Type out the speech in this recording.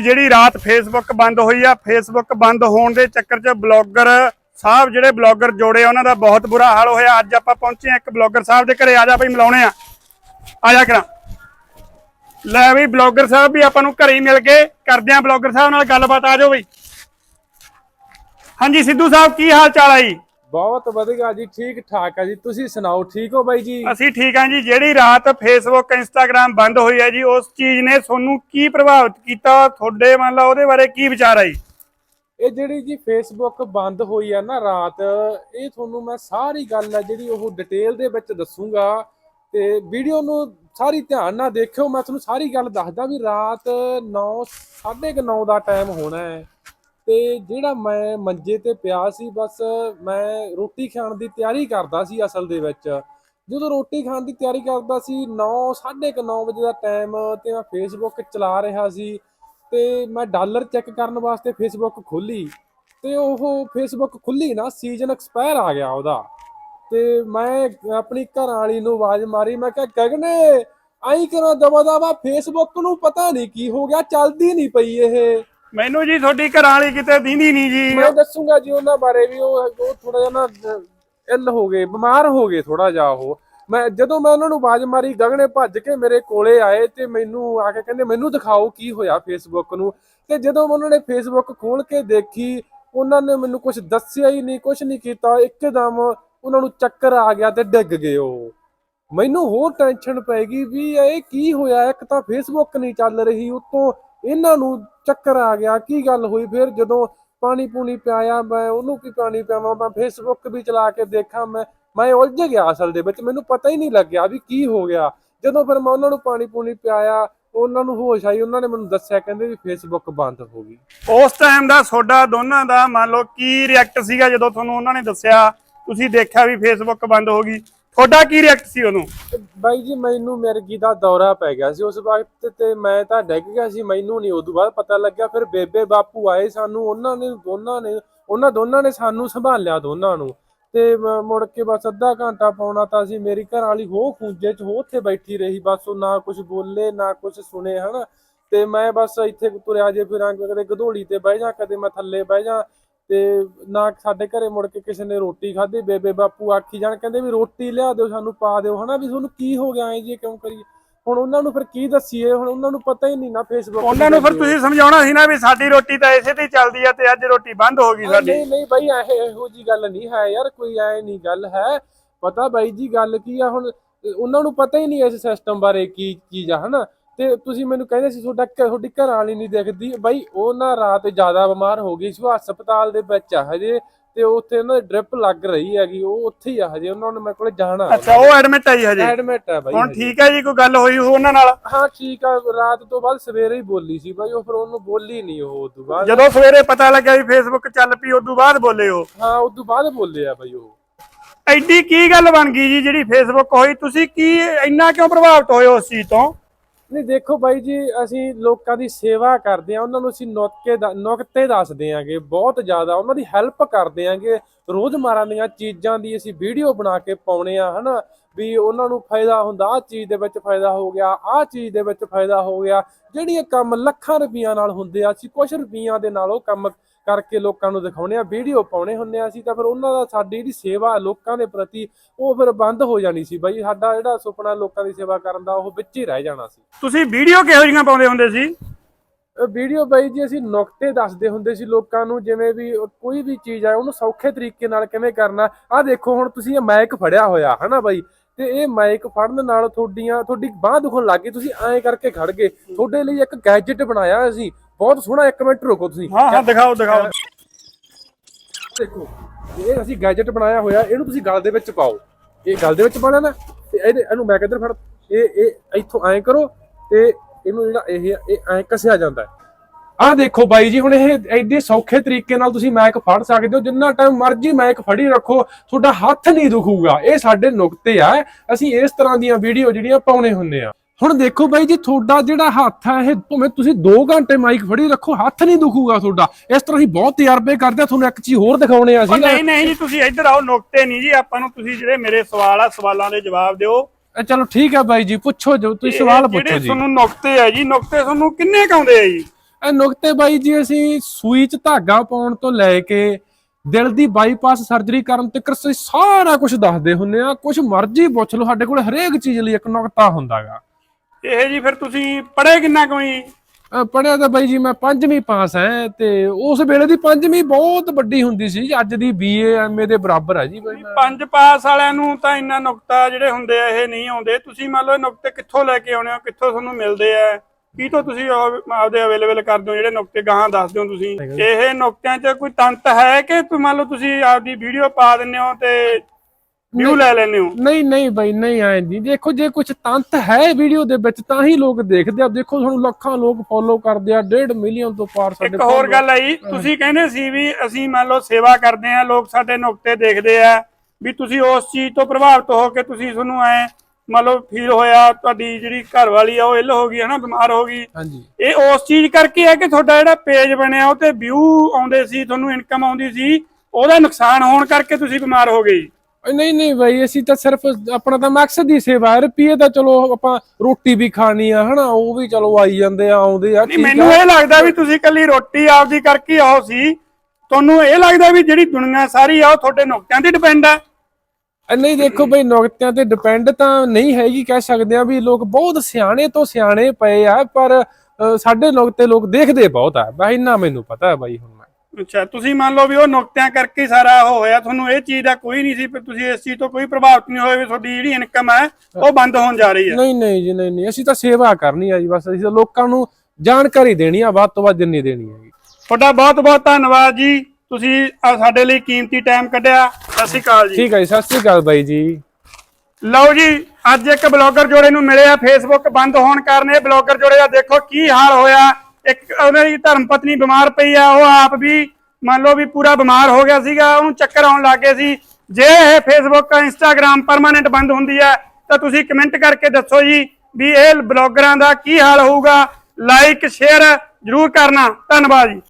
ਜਿਹੜੀ ਰਾਤ ਫੇਸਬੁੱਕ ਬੰਦ ਹੋਈ ਆ ਫੇਸਬੁੱਕ ਬੰਦ ਹੋਣ ਦੇ ਚੱਕਰ 'ਚ ਬਲੌਗਰ ਸਾਹਿਬ ਜਿਹੜੇ ਬਲੌਗਰ ਜੋੜੇ ਉਹਨਾਂ ਦਾ ਬਹੁਤ ਬੁਰਾ ਹਾਲ ਹੋਇਆ। ਅੱਜ ਆਪਾਂ ਪਹੁੰਚੇ ਆ ਇੱਕ ਬਲੌਗਰ ਸਾਹਿਬ ਦੇ ਘਰੇ, ਆ ਜਾ ਬਈ, ਮਿਲਾਉਣੇ ਆ। ਆ ਜਾ ਕਰਾਂ। ਲੈ ਵੀ ਬਲੌਗਰ ਸਾਹਿਬ ਵੀ ਆਪਾਂ ਨੂੰ ਘਰੇ ਹੀ ਮਿਲ ਗਏ। ਕਰਦੇ ਆ ਬਲੌਗਰ ਸਾਹਿਬ ਨਾਲ ਗੱਲਬਾਤ, ਆ ਜਾਓ ਬਈ। ਹਾਂਜੀ, ਸਿੱਧੂ ਸਾਹਿਬ, ਕੀ ਹਾਲ ਚਾਲ ਆ ਜੀ? ਬਹੁਤ ਵਧੀਆ ਜੀ ਠੀਕ ਠਾਕ ਆ ਜੀ। ਤੁਸੀਂ ਸੁਣਾਓ ਠੀਕ ਹੋ ਬਾਈ ਜੀ? ਅਸੀਂ ਠੀਕ ਹਾਂ ਜੀ ਜਿਹੜੀ ਰਾਤ ਫੇਸਬੁੱਕ ਇੰਸਟਾਗ੍ਰam ਬੰਦ ਹੋਈ ਹੈ ਜੀ ਉਸ ਚੀਜ਼ ਨੇ ਤੁਹਾਨੂੰ ਕੀ ਪ੍ਰਭਾਵਿਤ ਕੀਤਾ? ਤੁਹਾਡੇ ਮੰਨ ਲਓ ਉਹਦੇ ਬਾਰੇ ਕੀ ਵਿਚਾਰ ਆਈ ਇਹ ਜਿਹੜੀ ਜੀ ਫੇਸਬੁੱਕ ਬੰਦ ਹੋਈ ਆ ਨਾ ਰਾਤ ਇਹ ਤੁਹਾਨੂੰ ਮੈਂ ਸਾਰੀ ਗੱਲ ਆ ਜਿਹੜੀ ਉਹ ਡਿਟੇਲ ਦੇ ਵਿੱਚ ਦੱਸੂਗਾ। ਤੇ ਵੀਡੀਓ ਨੂੰ ਸਾਰੀ ਧਿਆਨ ਨਾਲ ਦੇਖਿਓ ਮੈਂ ਤੁਹਾਨੂੰ ਸਾਰੀ ਗੱਲ ਦੱਸਦਾ ਵੀ ਰਾਤ 9 9:30 ਦਾ ਟਾਈਮ ਹੋਣਾ ਹੈ। ਤੇ ਜਿਹੜਾ ਮੈਂ ਮੰਜੇ ਤੇ ਪਿਆ ਸੀ, ਬਸ ਮੈਂ ਰੋਟੀ ਖਾਣ ਦੀ ਤਿਆਰੀ ਕਰਦਾ ਸੀ ਅਸਲ ਦੇ ਵਿੱਚ। ਜਦੋਂ ਰੋਟੀ ਖਾਣ ਦੀ ਤਿਆਰੀ ਕਰਦਾ ਸੀ 9 9:30 ਵਜੇ ਦਾ ਟਾਈਮ ਤੇ ਮੈਂ ਫੇਸਬੁੱਕ ਚਲਾ ਰਿਹਾ ਸੀ ਤੇ ਮੈਂ ਡਾਲਰ ਚੈੱਕ ਕਰਨ ਵਾਸਤੇ ਫੇਸਬੁੱਕ ਖੋਲੀ ਤੇ ਉਹ ਫੇਸਬੁੱਕ ਖੁੱਲੀ ਨਾ ਸੀਜ਼ਨ ਐਕਸਪਾਇਰ ਆ ਗਿਆ ਉਹਦਾ। ਤੇ ਮੈਂ ਆਪਣੀ ਘਰ ਵਾਲੀ ਨੂੰ ਆਵਾਜ਼ ਮਾਰੀ, ਮੈਂ ਕਿਹਾ, ਗਗਨੇ, ਆਈ ਕਿਉਂ ਦਵਾ ਦਵਾ ਫੇਸਬੁੱਕ ਨੂੰ ਪਤਾ ਨਹੀਂ ਕੀ ਹੋ ਗਿਆ, ਚੱਲਦੀ ਨਹੀਂ ਪਈ ਇਹ। ਮੈਨੂੰ ਜੀ ਤੁਹਾਡੀ ਘਰਾਂ ਵਾਲੀ ਕਿਤੇ ਦੀਂਦੀ ਨਹੀਂ ਜੀ। ਮੈਂ ਦੱਸੂਗਾ ਜੀ ਉਹਨਾਂ ਬਾਰੇ ਵੀ, ਉਹ ਉਹ ਥੋੜਾ ਜਿਹਾ ਨਾ ਇਲ ਹੋ ਗਏ, ਬਿਮਾਰ ਹੋ ਗਏ ਥੋੜਾ ਜਿਹਾ ਉਹ। ਮੈਂ ਜਦੋਂ ਮੈਂ ਉਹਨਾਂ ਨੂੰ ਆਵਾਜ਼ ਮਾਰੀ, ਗਗਨੇ ਭੱਜ ਕੇ ਮੇਰੇ ਕੋਲੇ ਆਏ ਤੇ ਮੈਨੂੰ ਆ ਕੇ ਕਹਿੰਦੇ, ਮੈਨੂੰ ਦਿਖਾਓ ਕੀ ਹੋਇਆ ਫੇਸਬੁੱਕ ਨੂੰ। ਤੇ ਜਦੋਂ ਉਹਨਾਂ ਨੇ ਫੇਸਬੁੱਕ ਖੋਲ ਕੇ ਦੇਖੀ, ਉਹਨਾਂ ਨੇ ਮੈਨੂੰ ਕੁਝ ਦੱਸਿਆ ਹੀ ਨਹੀਂ ਕੁਝ ਨਹੀਂ ਕੀਤਾ। ਇੱਕਦਮ ਉਹਨਾਂ ਨੂੰ ਚੱਕਰ ਆ ਗਿਆ ਤੇ ਡਿੱਗ ਗਏ ਉਹ। ਮੈਨੂੰ ਹੋਰ ਟੈਨਸ਼ਨ ਪੈ ਗਈ ਵੀ ਇਹ ਕੀ ਹੋਇਆ? ਇੱਕ ਤਾਂ ਫੇਸਬੁੱਕ ਨਹੀਂ ਚੱਲ ਰਹੀ, ਉਤੋਂ ਇਹਨਾਂ ਨੂੰ ਚੱਕਰ ਆ ਗਿਆ, ਕੀ ਗੱਲ ਹੋਈ? ਫਿਰ ਜਦੋਂ ਪਾਣੀ ਪੂਣੀ ਪਿਆਇਆ, ਮੈਂ ਉਹਨੂੰ ਕੀ ਪਾਣੀ ਪਿਆਵਾਂ? ਮੈਂ ਫੇਸਬੁੱਕ ਵੀ ਚਲਾ ਕੇ ਦੇਖਾਂ, ਮੈਂ ਮੈਂ ਉਲਝ ਗਿਆ ਅਸਲ ਦੇ ਵਿੱਚ, ਮੈਨੂੰ ਪਤਾ ਹੀ ਨਹੀਂ ਲੱਗਿਆ ਵੀ ਕੀ ਹੋ ਗਿਆ। ਜਦੋਂ ਫਿਰ ਮੈਂ ਉਹਨਾਂ ਨੂੰ ਪਾਣੀ ਪੂਣੀ ਪਿਆਇਆ, ਉਹਨਾਂ ਨੂੰ ਹੋਸ਼ ਆਈ, ਉਹਨਾਂ ਨੇ ਮੈਨੂੰ ਦੱਸਿਆ, ਕਹਿੰਦੇ ਵੀ ਫੇਸਬੁੱਕ ਬੰਦ ਹੋ ਗਈ। ਉਸ ਟਾਈਮ ਦਾ ਤੁਹਾਡਾ ਦੋਨਾਂ ਦਾ ਮੰਨ ਲਓ ਕੀ ਰਿਐਕਟ ਸੀਗਾ ਜਦੋਂ ਤੁਹਾਨੂੰ ਉਹਨਾਂ ਨੇ ਦੱਸਿਆ? ਤੁਸੀਂ ਦੇਖਿਆ ਵੀ ਫੇਸਬੁੱਕ ਬੰਦ ਹੋ ਗਈ। ਤੁਹਾਡਾ ਕੀ ਰਿਐਕਟ ਸੀ ਉਹਨੂੰ? ਬਾਈ ਜੀ, ਮੈਨੂੰ ਮਿਰਗੀ ਦਾ ਦੌਰਾ ਪੈ ਗਿਆ ਸੀ। ਉਸ ਵਕਤ ਤੇ ਮੈਂ ਤਾਂ ਡਿੱਗ ਗਿਆ ਸੀ, ਮੈਨੂੰ ਨਹੀਂ ਉਦੋਂ ਬਾਅਦ ਪਤਾ ਲੱਗਿਆ। ਫਿਰ ਬੇਬੇ ਬਾਪੂ ਆਏ ਸਾਨੂੰ, ਉਹਨਾਂ ਨੇ, ਦੋਨਾਂ ਨੇ, ਉਹਨਾਂ ਦੋਨਾਂ ਨੇ ਸਾਨੂੰ ਸੰਭਾਲਿਆ ਦੋਨਾਂ ਨੂੰ। ਤੇ ਮੁੜ ਕੇ ਬਸ ਅੱਧਾ ਘੰਟਾ ਪਾਉਣਾ ਤਾਂ ਸੀ। ਮੇਰੀ ਘਰ ਵਾਲੀ ਹੋ ਖੂੰਜੇ 'ਚ, ਹੋ ਉੱਥੇ ਬੈਠੀ ਰਹੀ। ਬਸ ਉਹ ਨਾ ਕੁਝ ਬੋਲੇ, ਨਾ ਕੁਝ ਸੁਣੇ, ਹਨਾ। ਤੇ ਮੈਂ ਬਸ ਇੱਥੇ ਤੁਰਿਆ ਜੇ ਫਿਰਾਂ, ਕਦੇ ਗਧੋਲੀ ਤੇ ਬਹਿ ਜਾ, ਕਦੇ ਮੈਂ ਥੱਲੇ ਬਹਿ ਜਾ। ਤੇ ਨਾ ਸਾਡੇ ਘਰੇ ਮੁੜ ਕੇ ਕਿਸੇ ਨੇ ਰੋਟੀ ਖਾਧੀ ਬੇਬੇ ਬਾਪੂ ਆਖੀ ਜਾਣ ਕਹਿੰਦੇ ਵੀ ਰੋਟੀ ਲਿਆ ਦਿਓ ਸਾਨੂੰ ਪਾ ਦਿਓ ਹਨਾ ਵੀ ਤੁਹਾਨੂੰ ਕੀ ਹੋ ਗਿਆ ਐ ਜੀ ਕਿਉਂ ਕਰੀਏ? ਹੁਣ ਉਹਨਾਂ ਨੂੰ ਫਿਰ ਕੀ ਦੱਸੀਏ? ਹੁਣ ਉਹਨਾਂ ਨੂੰ ਪਤਾ ਹੀ ਨਹੀਂ ਨਾ ਫੇਸਬੁੱਕ ਉਹਨਾਂ ਨੂੰ ਫਿਰ ਤੁਸੀਂ ਸਮਝਾਉਣਾ ਸੀ ਨਾ ਵੀ ਸਾਡੀ ਰੋਟੀ ਤਾਂ ਇਸੇ ਤੇ ਚੱਲਦੀ ਆ ਤੇ ਅੱਜ ਰੋਟੀ ਬੰਦ ਹੋ ਗਈ ਸਾਡੀ। ਨਹੀਂ ਨਹੀਂ ਬਾਈ ਇਹ ਇਹੋ ਜੀ ਗੱਲ ਨਹੀਂ ਹੈ ਯਾਰ ਕੋਈ ਐ ਨਹੀਂ ਗੱਲ ਹੈ। ਪਤਾ ਬਾਈ ਜੀ ਗੱਲ ਕੀ ਆ ਹੁਣ ਉਹਨਾਂ ਨੂੰ ਪਤਾ ਹੀ ਨਹੀਂ ਇਸ ਸਿਸਟਮ ਬਾਰੇ ਕੀ ਚੀਜ਼ ਆ ਹਨਾ। ਤੇ ਤੁਸੀਂ ਮੈਨੂੰ ਕਹਿੰਦੇ ਸੀ ਤੁਹਾਡਾ ਤੁਹਾਡੀ ਘਰ ਵਾਲੀ ਨਹੀਂ ਦਿਖਦੀ। ਬਾਈ ਉਹ ਨਾ ਰਾਤ ਜ਼ਿਆਦਾ ਬਿਮਾਰ ਹੋ ਗਈ ਸੀ ਉਹ ਹਸਪਤਾਲ ਦੇ ਵਿੱਚ ਆ ਹਜੇ ਤੇ ਉੱਥੇ ਉਹਨਾਂ ਦੀ ਡ੍ਰਿਪ ਲੱਗ ਰਹੀ ਹੈਗੀ ਉਹ ਉੱਥੇ ਹੀ ਆ ਹਜੇ ਉਹਨਾਂ ਨੂੰ ਮੇਰੇ ਕੋਲੇ ਜਾਣਾ ਅੱਛਾ ਉਹ ਐਡਮਿਟ ਆਈ ਹਜੇ? ਐਡਮਿਟ ਹੈ ਬਾਈ ਹੁਣ। ਠੀਕ ਹੈ ਜੀ ਕੋਈ ਗੱਲ ਹੋਈ ਹੋ ਉਹਨਾਂ ਨਾਲ? ਹਾਂ ਠੀਕ ਆ ਰਾਤ ਤੋਂ ਬਾਅਦ ਸਵੇਰੇ ਹੀ ਬੋਲੀ ਸੀ ਬਾਈ ਉਹ ਫਿਰ ਉਹਨੂੰ ਬੋਲੀ ਨਹੀਂ ਉਹ ਉਦੋਂ ਬਾਅਦ। ਜਦੋਂ ਸਵੇਰੇ ਪਤਾ ਲੱਗਿਆ ਵੀ ਫੇਸਬੁੱਕ ਚੱਲ ਪਈ ਉਦੋਂ ਬਾਅਦ ਬੋਲੇ ਹੋ ਹਾਂ ਉਦੋਂ ਬਾਅਦ ਬੋਲੇ ਆ ਬਾਈ ਉਹ। ਐਡੀ ਕੀ ਗੱਲ ਬਣ ਗਈ ਜੀ ਜਿਹੜੀ ਫੇਸਬੁੱਕ ਹੋਈ? ਤੁਸੀਂ ਕੀ ਇੰਨਾ ਕਿਉਂ ਪ੍ਰਭਾਵਿਤ ਹੋਏ ਉਸ ਚੀਜ਼ ਤੋਂ? ਨਹੀਂ, ਦੇਖੋ ਬਾਈ ਜੀ, ਅਸੀਂ ਲੋਕਾਂ ਦੀ ਸੇਵਾ ਕਰਦੇ ਆ ਉਹਨਾਂ ਨੂੰ ਅਸੀਂ ਨੁਕਤੇ ਨੁਕਤੇ ਦੱਸਦੇ ਆਂਗੇ ਬਹੁਤ ਜ਼ਿਆਦਾ, ਉਹਨਾਂ ਦੀ ਹੈਲਪ ਕਰਦੇ ਆਂਗੇ ਰੋਜ਼ਮਰਾਂ ਦੀਆਂ ਚੀਜ਼ਾਂ ਦੀ ਅਸੀਂ ਵੀਡੀਓ ਬਣਾ ਕੇ ਪਾਉਣੇ ਆ ਹਨਾ, ਵੀ ਉਹਨਾਂ ਨੂੰ ਫਾਇਦਾ ਹੁੰਦਾ ਆ ਚੀਜ਼ ਦੇ ਵਿੱਚ ਫਾਇਦਾ ਹੋ ਗਿਆ ਆ ਚੀਜ਼ ਦੇ ਵਿੱਚ ਫਾਇਦਾ ਹੋ ਗਿਆ, ਜਿਹੜੀਆਂ ਕੰਮ ਲੱਖਾਂ ਰੁਪਈਆ ਨਾਲ ਹੁੰਦੇ ਆ, ਅਸੀਂ ਕੁਝ ਰੁਪਈਆਂ ਦੇ ਨਾਲ ਉਹ ਕੰਮ ਕਰਕੇ ਲੋਕਾਂ ਨੂੰ ਦਿਖਾਉਣੇ ਆ ਵੀਡੀਓ ਪਾਉਣੇ ਹੁੰਦੇ ਆ ਅਸੀਂ ਤਾਂ ਫਿਰ ਉਹਨਾਂ ਦਾ ਸਾਡੀ ਜਿਹੜੀ ਸੇਵਾ ਲੋਕਾਂ ਦੇ ਪ੍ਰਤੀ ਉਹ ਫਿਰ ਬੰਦ ਹੋ ਜਾਣੀ ਸੀ ਬਾਈ। ਸਾਡਾ ਜਿਹੜਾ ਸੁਪਨਾ ਲੋਕਾਂ ਦੀ ਸੇਵਾ ਕਰਨ ਦਾ ਉਹ ਵਿੱਚ ਹੀ ਰਹਿ ਜਾਣਾ ਸੀ। ਤੁਸੀਂ ਵੀਡੀਓ ਕਿਹੋ ਜਿਹੀਆਂ ਪਾਉਂਦੇ ਹੁੰਦੇ ਸੀ? ਵੀਡੀਓ ਬਾਈ ਜੀ ਅਸੀਂ ਨੁਕਤੇ ਦੱਸਦੇ ਹੁੰਦੇ ਸੀ ਲੋਕਾਂ ਨੂੰ ਜਿਵੇਂ ਵੀ ਕੋਈ ਵੀ ਚੀਜ਼ ਆ ਉਹਨੂੰ ਸੌਖੇ ਤਰੀਕੇ ਨਾਲ ਕਿਵੇਂ ਕਰਨਾ। ਆਹ ਦੇਖੋ ਹੁਣ ਤੁਸੀਂ ਇਹ ਮਾਈਕ ਫੜਿਆ ਹੋਇਆ ਹਨਾ ਬਾਈ? ਤੇ ਇਹ ਮਾਈਕ ਫੜਨ ਨਾਲ ਤੁਹਾਡੀਆਂ ਤੁਹਾਡੀ ਬਾਹ ਦੁਖਣ ਲੱਗ ਗਈ ਤੁਸੀਂ ਐਂ ਕਰਕੇ ਖੜ ਗਏ। ਤੁਹਾਡੇ ਲਈ ਇੱਕ ਗੈਜਟ ਬਣਾਇਆ ਅਸੀਂ ਬਹੁਤ ਸੋਹਣਾ ਇੱਕ ਮਿੰਟ ਰੁਕੋ ਤੁਸੀਂ। ਹਾਂ ਹਾਂ ਦਿਖਾਓ ਦਿਖਾਓ। ਦੇਖੋ ਇਹ ਅਸੀਂ ਗੈਜਟ ਬਣਾਇਆ ਹੋਇਆ ਇਹਨੂੰ ਤੁਸੀਂ ਗਲ ਦੇ ਵਿੱਚ ਪਾਓ। ਇਹ ਗਲ ਦੇ ਵਿੱਚ ਪਾਣਾ ਨਾ ਤੇ ਇਹਦੇ ਇਹਨੂੰ ਮੈਂ ਕਿੱਧਰ ਫੜ ਇਹ ਇਹ ਇੱਥੋਂ ਐਂ ਕਰੋ ਤੇ ਇਹਨੂੰ ਜਿਹੜਾ ਇਹ ਇਹ ਐਂ ਕੱਸਿਆ ਜਾਂਦਾ ਆਹ ਦੇਖੋ ਬਾਈ ਜੀ ਹੁਣ ਇਹ ਐਡੇ ਸੌਖੇ ਤਰੀਕੇ ਨਾਲ ਤੁਸੀਂ ਮੈਕ ਫੜ ਸਕਦੇ ਹੋ ਜਿੰਨਾ ਟਾਈਮ ਮਰਜ਼ੀ ਮੈਕ ਫੜੀ ਰੱਖੋ ਤੁਹਾਡਾ ਹੱਥ ਨਹੀਂ ਦੁਖੂਗਾ। ਇਹ ਸਾਡੇ ਨੁਕਤੇ ਆ। ਅਸੀਂ ਇਸ ਤਰ੍ਹਾਂ ਦੀਆਂ ਵੀਡੀਓ ਜਿਹੜੀਆਂ ਪਾਉਣੇ ਹੁੰਦੇ ਆ। ਹੁਣ ਦੇਖੋ ਬਾਈ ਜੀ ਤੁਹਾਡਾ ਜਿਹੜਾ ਹੱਥ ਆ ਇਹ ਭਾਵੇਂ ਤੁਸੀਂ 2 ਘੰਟੇ ਮਾਈਕ ਫੜੀ ਰੱਖੋ ਹੱਥ ਨਹੀਂ ਦੁਖੂਗਾ ਤੁਹਾਡਾ। ਇਸ ਤਰ੍ਹਾਂ ਹੀ ਬਹੁਤ ਤਜਰਬੇ ਕਰਦੇ ਆ ਤੁਹਾਨੂੰ ਇੱਕ ਚੀਜ਼ ਹੋਰ ਦਿਖਾਉਣੇ ਆ ਅਸੀਂ ਨਹੀਂ ਨਹੀਂ ਜੀ ਤੁਸੀਂ ਇੱਧਰ ਆਓ ਨੁਕਤੇ ਨਹੀਂ ਜੀ ਆਪਾਂ ਨੂੰ ਤੁਸੀਂ ਜਿਹੜੇ ਮੇਰੇ ਸਵਾਲ ਆ ਸਵਾਲਾਂ ਦੇ ਜਵਾਬ ਦਿਓ। ਚਲੋ ਠੀਕ ਹੈ ਬਾਈ ਜੀ ਪੁੱਛੋ ਜੋ ਤੁਸੀਂ ਸਵਾਲ ਪੁੱਛੋ ਜਿਹੜੇ ਜੀ। ਤੁਹਾਨੂੰ ਨੁਕਤੇ ਆ ਜੀ ਨੁਕਤੇ ਤੁਹਾਨੂੰ ਕਿੰਨੇ ਕਾਉਂਦੇ ਆ ਜੀ? ਇਹ ਨੁਕਤੇ ਬਾਈ ਜੀ ਅਸੀਂ ਸੂਈ ਚ ਧਾਗਾ ਪਾਉਣ ਤੋਂ ਲੈ ਕੇ ਦਿਲ ਦੀ ਬਾਈਪਾਸ ਸਰਜਰੀ ਕਰਨ ਤੱਕ ਅਸੀਂ ਸਾਰਾ ਕੁਝ ਦੱਸਦੇ ਹੁੰਨੇ ਆ ਕੁਝ ਮਰਜ਼ੀ ਪੁੱਛ ਲਓ ਸਾਡੇ ਕੋਲ ਹਰੇਕ ਚੀਜ਼ ਲਈ ਇੱਕ ਨੁਕਤਾ ਹੁੰਦਾਗਾ। ਇਹ ਜੀ ਫਿਰ ਤੁਸੀਂ ਪੜ੍ਹੇ ਕਿੰਨਾ ਕੋਈ ਪੜਿਆ ਤਾਂ ਬਾਈ ਜੀ ਮੈਂ ਪੰਜਵੀਂ ਪਾਸ ਐ ਤੇ ਉਸ ਵੇਲੇ ਦੀ ਪੰਜਵੀਂ ਬਹੁਤ ਵੱਡੀ ਹੁੰਦੀ ਸੀ ਅੱਜ ਦੀ ਬੀਏ ਐਮਏ ਦੇ ਬਰਾਬਰ ਆ ਜੀ ਬਾਈ। ਪੰਜ ਪਾਸ ਵਾਲਿਆਂ ਨੂੰ ਤਾਂ ਇੰਨਾ ਨੁਕਤਾ ਜਿਹੜੇ ਹੁੰਦੇ ਆ ਇਹ ਨਹੀਂ ਆਉਂਦੇ। ਤੁਸੀਂ ਮੰਨ ਲਓ ਨੁਕਤੇ ਕਿੱਥੋਂ ਲੈ ਕੇ ਆਉਣੇ ਹੋ ਕਿੱਥੋਂ ਤੁਹਾਨੂੰ ਮਿਲਦੇ ਆ? ਕੀ ਤੋਂ ਤੁਸੀਂ ਆਪਦੇ ਅਵੇਲੇਬਲ ਕਰਦੇ ਹੋ ਜਿਹੜੇ ਨੁਕਤੇ ਗਾਹਾਂ ਦੱਸਦੇ ਹੋ ਤੁਸੀਂ? ਇਹ ਨੁਕਤਿਆਂ 'ਚ ਕੋਈ ਤੰਤ ਹੈ ਕਿ ਤੁਸੀਂ ਮੰਨ ਲਓ ਤੁਸੀਂ ਆਪਦੀ ਵੀਡੀਓ ਪਾ ਦਿੰਦੇ ਹੋ ਤੇ ਵਿਊ ਲੈ ਲੈਂਦੇ ਹੋ। ਨਹੀਂ ਨਹੀਂ ਬਾਈ ਨਹੀਂ ਆਏ ਜੀ ਦੇਖੋ ਜੇ ਕੁਝ ਤੰਤ ਹੈ ਵੀਡੀਓ ਦੇ ਵਿੱਚ ਤਾਂ ਹੀ ਲੋਕ ਦੇਖਦੇ ਆ। ਦੇਖੋ ਤੁਹਾਨੂੰ ਲੱਖਾਂ ਲੋਕ ਫੋਲੋ ਕਰਦੇ ਆ 1.5 ਮਿਲੀਅਨ ਤੋਂ ਪਾਰ ਸਾਡੇ ਇੱਕ ਹੋਰ ਗੱਲ ਆਈ ਤੁਸੀਂ ਕਹਿੰਦੇ ਸੀ ਵੀ ਅਸੀਂ ਮੰਨ ਲਓ ਸੇਵਾ ਕਰਦੇ ਆ ਲੋਕ ਸਾਡੇ ਨੁਕਤੇ ਦੇਖਦੇ ਆ ਵੀ ਤੁਸੀਂ ਉਸ ਚੀਜ਼ ਤੋਂ ਪ੍ਰਭਾਵਿਤ ਹੋ ਕੇ ਤੁਸੀਂ ਤੁਹਾਨੂੰ ਐ ਮੰਨ ਲਓ ਫੀਲ ਹੋਇਆ ਤੁਹਾਡੀ ਜਿਹੜੀ ਘਰ ਵਾਲੀ ਆ ਉਹ ਇਲ ਹੋ ਗਈ ਹੈ ਨਾ ਬਿਮਾਰ ਹੋ ਗਈ। ਹਾਂਜੀ। ਇਹ ਉਸ ਚੀਜ਼ ਕਰਕੇ ਹੈ ਕਿ ਤੁਹਾਡਾ ਜਿਹੜਾ ਪੇਜ ਬਣਿਆ ਉਹ ਤੇ ਵਿਊ ਆਉਂਦੇ ਸੀ ਤੁਹਾਨੂੰ ਇਨਕਮ ਆਉਂਦੀ ਸੀ ਉਹਦਾ ਨੁਕਸਾਨ ਹੋਣ ਕਰਕੇ ਤੁਸੀਂ ਬਿਮਾਰ ਹੋ ਗਏ। ਅ, ਨਹੀਂ ਨਹੀਂ ਬਾਈ ਅਸੀਂ ਤਾਂ ਸਿਰਫ ਆਪਣਾ ਤਾਂ ਮਕਸਦ ਹੀ ਸੇਵਾ ਹੈ। ਰੁਪਈਏ ਤਾਂ ਚਲੋ ਆਪਾਂ ਰੋਟੀ ਵੀ ਖਾਣੀ ਆ ਹਨਾ? ਉਹ ਵੀ ਚਲੋ ਆਈ ਜਾਂਦੇ ਆ ਆਉਂਦੇ ਆ ਨਹੀਂ ਮੈਨੂੰ। ਇਹ ਲੱਗਦਾ ਵੀ ਤੁਸੀਂ ਕੱਲੀ ਰੋਟੀ ਆਪਦੀ ਕਰਕੇ ਆਓ ਸੀ। ਤੁਹਾਨੂੰ ਇਹ ਲੱਗਦਾ ਵੀ ਜਿਹੜੀ ਦੁਨੀਆ ਸਾਰੀ ਆ ਉਹ ਤੁਹਾਡੇ ਨੁਕਤਿਆਂ ਤੇ ਡਿਪੈਂਡ ਆ? ਨਹੀਂ ਦੇਖੋ ਬਈ ਨੁਕਤਿਆਂ ਤੇ ਡਿਪੈਂਡ ਤਾਂ ਨਹੀਂ ਹੈਗੀ ਕਹਿ ਸਕਦੇ ਆ ਵੀ ਲੋਕ ਬਹੁਤ ਸਿਆਣੇ ਤੋਂ ਸਿਆਣੇ ਪਏ ਆ ਪਰ ਸਾਡੇ ਨੁਕਤੇ ਲੋਕ ਦੇਖਦੇ ਬਹੁਤ ਆ। ਬਾਈ ਇੰਨਾ ਮੈਨੂੰ ਪਤਾ ਹੈ ਬਾਈ ਹੁਣ। ਅੱਛਾ ਤੁਸੀਂ ਮੰਨ ਲਓ ਵੀ ਉਹ ਨੁਕਤਿਆਂ ਕਰਕੇ ਹੀ ਸਾਰਾ ਉਹ ਹੋਇਆ ਤੁਹਾਨੂੰ ਇਹ ਚੀਜ਼ ਦਾ ਕੋਈ ਨਹੀਂ ਸੀ ਪਰ ਤੁਸੀਂ ਇਸ ਚੀਜ਼ ਤੋਂ ਕੋਈ ਪ੍ਰਭਾਵਿਤ ਨਹੀਂ ਹੋਏ ਵੀ ਤੁਹਾਡੀ ਜਿਹੜੀ ਇਨਕਮ ਹੈ ਉਹ ਬੰਦ ਹੋਣ ਜਾ ਰਹੀ ਹੈ। ਨਹੀਂ ਨਹੀਂ ਜੀ ਨਹੀਂ ਨਹੀਂ ਅਸੀਂ ਤਾਂ ਸੇਵਾ ਕਰਨੀ ਆ ਜੀ ਬਸ ਅਸੀਂ ਤਾਂ ਲੋਕਾਂ ਨੂੰ ਜਾਣਕਾਰੀ ਦੇਣੀ ਆ ਵੱਧ ਤੋਂ ਵੱਧ ਜਿੰਨੀ ਦੇਣੀ ਹੈਗੀ। ਤੁਹਾਡਾ ਬਹੁਤ ਬਹੁਤ ਧੰਨਵਾਦ ਜੀ ਤੁਸੀਂ ਸਾਡੇ ਲਈ ਕੀਮਤੀ ਟਾਈਮ ਕੱਢਿਆ ਸਤਿ ਸ਼੍ਰੀ ਅਕਾਲ ਜੀ। ਠੀਕ ਹੈ ਜੀ ਸਤਿ ਸ੍ਰੀ ਅਕਾਲ ਬਾਈ ਜੀ। ਲਓ ਜੀ ਅੱਜ ਇੱਕ ਬਲੌਗਰ ਜੋੜੇ ਨੂੰ ਮਿਲਿਆ ਫੇਸਬੁੱਕ ਬੰਦ ਹੋਣ ਕਾਰਨ ਇਹ ਬਲੌਗਰ ਜੋੜੇ ਦਾ ਦੇਖੋ ਕੀ ਹਾਲ ਹੋਇਆ। ਇੱਕ ਉਹਨਾਂ ਦੀ ਧਰਮ ਪਤਨੀ ਬਿਮਾਰ ਪਈ ਆ, ਉਹ ਆਪ ਵੀ ਮੰਨ ਲਓ ਵੀ ਪੂਰਾ ਬਿਮਾਰ ਹੋ ਗਿਆ ਸੀਗਾ, ਉਹਨੂੰ ਚੱਕਰ ਆਉਣ ਲੱਗ ਗਏ ਸੀ। ਜੇ ਇਹ ਫੇਸਬੁੱਕ ਇੰਸਟਾਗ੍ਰam ਪਰਮਾਨੈਂਟ ਬੰਦ ਹੁੰਦੀ ਹੈ ਤਾਂ ਤੁਸੀਂ ਕਮੈਂਟ ਕਰਕੇ ਦੱਸੋ ਜੀ ਵੀ ਇਹ ਬਲੌਗਰਾਂ ਦਾ ਕੀ ਹਾਲ ਹੋਊਗਾ। ਲਾਈਕ ਸ਼ੇਅਰ ਜਰੂਰ ਕਰਨਾ। ਧੰਨਵਾਦ ਜੀ।